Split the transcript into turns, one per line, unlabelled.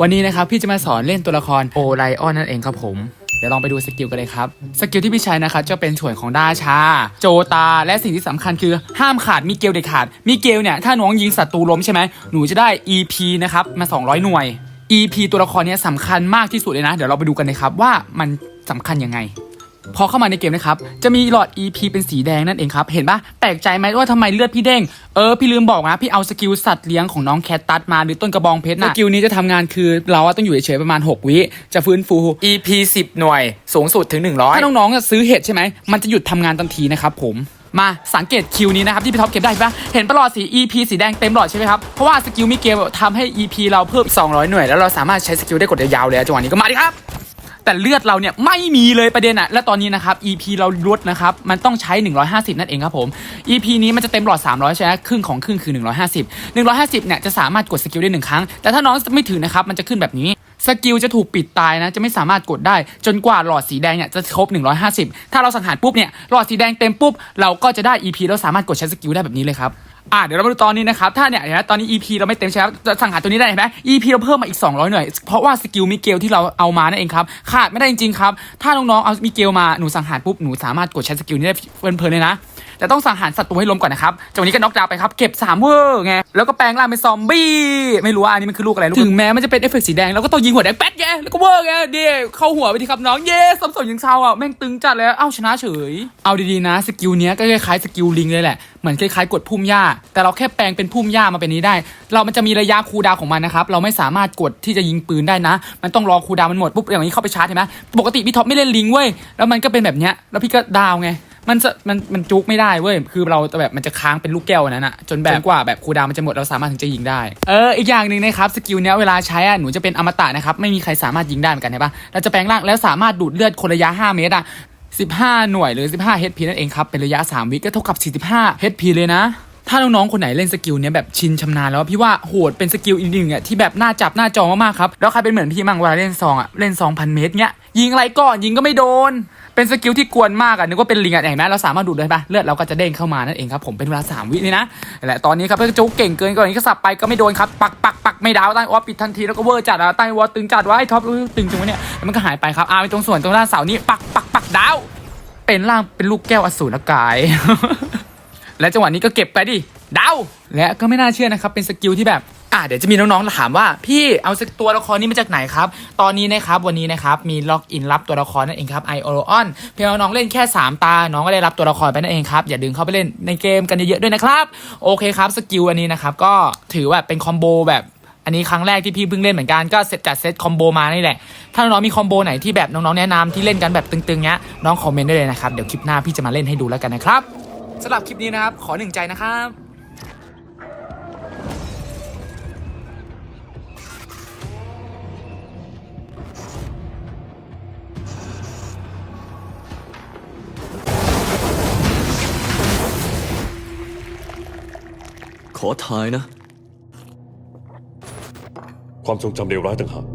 วันนี้นะครับพี่จะมาสอนเล่นตัวละครโอไลออนนั่นเองครับผมเดี๋ยวลองไปดูสกิลกันเลยครับ สกิลที่พี่ใช้นะครับจะเป็นส่วนของด้าชา โจตา และสิ่งที่สำคัญคือห้ามขาดมีเกลเด็ดขาดมีเกลเนี่ยถ้าน้องยิงศัตรูล้มใช่ไหมหนูจะได้ EP นะครับมา 200 หน่วย EP ตัวละครเนี้สำคัญมากที่สุดเลยนะ เดี๋ยวเราไปดูกันเลยครับว่ามันสำคัญยังไง พอเข้ามาในเกมนะครับ จะมีหลอด EP เป็นสีแดงนั่นเองครับ เห็นปะแปลกใจไหมว่าทำไมเลือดพี่เด้ง เออ พี่ลืมบอกนะ พี่เอาสกิลสัตว์เลี้ยงของน้องแคทตัสมาหรือต้นกระบองเพชรนะสกิลนี้จะทำงานคือเราอะต้องอยู่เฉยๆประมาณ 6 วิ จะฟื้นฟู
EP 10 หน่วย สูงสุดถึง 100
ถ้าน้องๆอะซื้อเห็ดใช่ไหม มันจะหยุดทำงานทันทีนะครับผมมาสังเกตคิวนี้นะครับที่พี่ท็อปเก็บได้ปะเห็นประหลอดสี EP สีแดงเต็มหลอดใช่ไหมครับ เพราะว่าสกิลมิเกลทำให้ EP เราเพิ่มอีก200 หน่วย แล้วเราสามารถใช้สกิลได้กดยาวๆเลยอะจังหวะนี้ก็มาดิครับ แต่เลือดเราเนี่ยไม่มีเลยประเด็นอะและตอนนี้นะครับ EP เราลดนะครับ มันต้องใช้ 150 นั่นเองครับผม EP นี้มันจะเต็มหลอด 300 ใช่ไหมครึ่งของครึ่งคือ 150 150 เนี่ยจะสามารถกดสกิลได้หนึ่งครั้ง แต่ถ้าน้องไม่ถึงนะครับ มันจะขึ้นแบบนี้สกิลจะถูกปิดตายนะ จะไม่สามารถกดได้จนกว่าหลอดสีแดงเนี่ยจะครบ 150 ถ้าเราสังหารปุ๊บเนี่ยหลอดสีแดงเต็มปุ๊บเราก็จะได้ EP แล้วสามารถกดใช้สกิลได้แบบนี้เลยครับ อะเดี๋ยวเรามาดูตอนนี้นะครับ ถ้าเนี่ยนะตอนนี้ EP เราไม่เต็มใช่ไหมจะสังหารตัวนี้ได้เห็นไหม EP เราเพิ่มมาอีก 200 หน่วย เพราะว่าสกิลมิเกลที่เราเอามานั่นเองครับ ขาดไม่ได้จริงๆครับ ถ้าน้องๆ เอามิเกลมา หนูสังหารปุ๊บ หนูสามารถกดใช้สกิลนี้ได้เพลินๆเลยนะ แต่ต้องสังหารศัตรูให้ล้มก่อนนะครับจากวันนี้ก็น็อกดาวไปครับ เก็บ3เวอร์ไง แล้วก็แปลงร่างเป็นซอมบี้ ไม่รู้ว่าอันนี้มันคือลูกอะไรลูก ถึงแม้มันจะเป็นเอฟเฟกต์สีแดงเราก็ต้องยิงหัวแดงแป๊ดแย่แล้วก็เวอร์ไงเดีเข้าหัวไปทีครับน้อง เย้สมสมยิงชาวอะ แม่งตึงจัดเลย เอ้าชนะเฉย เอาดีๆนะ สกิลเนี้ยก็คล้ายๆสกิลลิงเลยแหละ เหมือนคล้ายๆกดพุ่มหญ้า แต่เราแค่แปลงเป็นพุ่มหญ้ามาเป็นนี้ได้ เรามันจะมีระยะคูดาวของมันนะครับ เราไม่สามารถกดที่จะยิงปืนได้นะ มันต้องรอคูดาวมันหมดปุ๊บอย่างนี้เข้าไปชาร์จเห็นไหมปกติพี่ท็อปไม่เล่นลิงเว้ย แล้วมันก็เป็นแบบเนี้ย แล้วพี่ก็ดาวไง มันจะมันมันจุกไม่ได้เว้ย คือเราจะแบบมันจะค้างเป็นลูกแก้วอันนั้นอะจนแบบจนกว่าแบบคูลดาวน์มันจะหมดเราสามารถถึงจะยิงได้ เอออีกอย่างหนึ่งนะครับสกิลเนี้ยเวลาใช้อะหนูจะเป็นอมตะนะครับไม่มีใครสามารถยิงได้เหมือนกันใช่ปะเราจะแปลงร่างแล้วสามารถดูดเลือดคนระยะ 5 เมตรอะ15 หน่วยหรือ 15 HP นั่นเองครับเป็นระยะ 3 วิก็เท่ากับ 45 HP เลยนะ ถ้าน้องๆคนไหนเล่นสกิลเนี้ยแบบชินชำนาญแล้วพี่ว่าโหดเป็นสกิลอีกหนึ่งอะที่แบบน่าจับหน้าจอมากๆครับแล้วใครเป็นเหมือนพี่มั่งเวลาเล่นซองอะเล่นซองพันเมตรเนี้ยยิงอะไรก่อนยิงก็ไม่โดน เป็นสกิลที่กวนมากอะนึกว่าเป็นลิงอะเห็นไหมเราสามารถดูดได้ปะเลือดเราก็จะเด้งเข้ามานั่นเองครับผมเป็นเวลา3วินี่นะและตอนนี้ครับเพื่อนจุกเก่งเกินก่อนนี้ก็สับไปก็ไม่โดนครับปักปักปักไม่ดาวใต้วอปิดทันทีแล้วก็เวอร์จัดอะใต้วอลตึงจัดไอ้ท็อปตึงจังวะเนี่ยมันก็หายไปครับอาไปตรงส่วนตรงด้านเสานี้ปักปักปักดาวเป็นร่างเป็นลูกแก้วอสูรกาย และจังหวะนี้ก็เก็บไปดิดาวและก็ไม่น่าเชื่อนะครับ เป็นสกิลที่แบบอ่าเดี๋ยวจะมีน้องๆถามว่า พี่เอาสกตัวละครนี้มาจากไหนครับ ตอนนี้นะครับวันนี้นะครับมีล็อกอินรับตัวละครนั่นเองครับไอโอออนเพียงน้องเล่นแค่ 3 ตา น้องก็ได้รับตัวละครไปนั่นเองครับ อย่าดึงเข้าไปเล่นในเกมกันเยอะๆด้วยนะครับ โอเคครับสกิลอันนี้นะครับก็ถือว่าเป็นคอมโบแบบอันนี้ครั้งแรกที่พี่เพิ่งเล่นเหมือนกันก็เซตจัดเซตคอมโบมานี่แหละ ถ้าน้องๆมีคอมโบไหนที่แบบน้องๆแนะนำที่เล่นกันแบบตึงๆเนี้ยน้องคอมเมนต์ได้เลยนะครับเดี๋ยวคลิปหน้าพี่จะมาเล่นให้ดูแล้วกันนะครับ สำหรับคลิปนี้นะครับ ขอหนึ่งใจนะครับ
ขอทายนะ
ความทรงจำเลวร้ายต่างหาก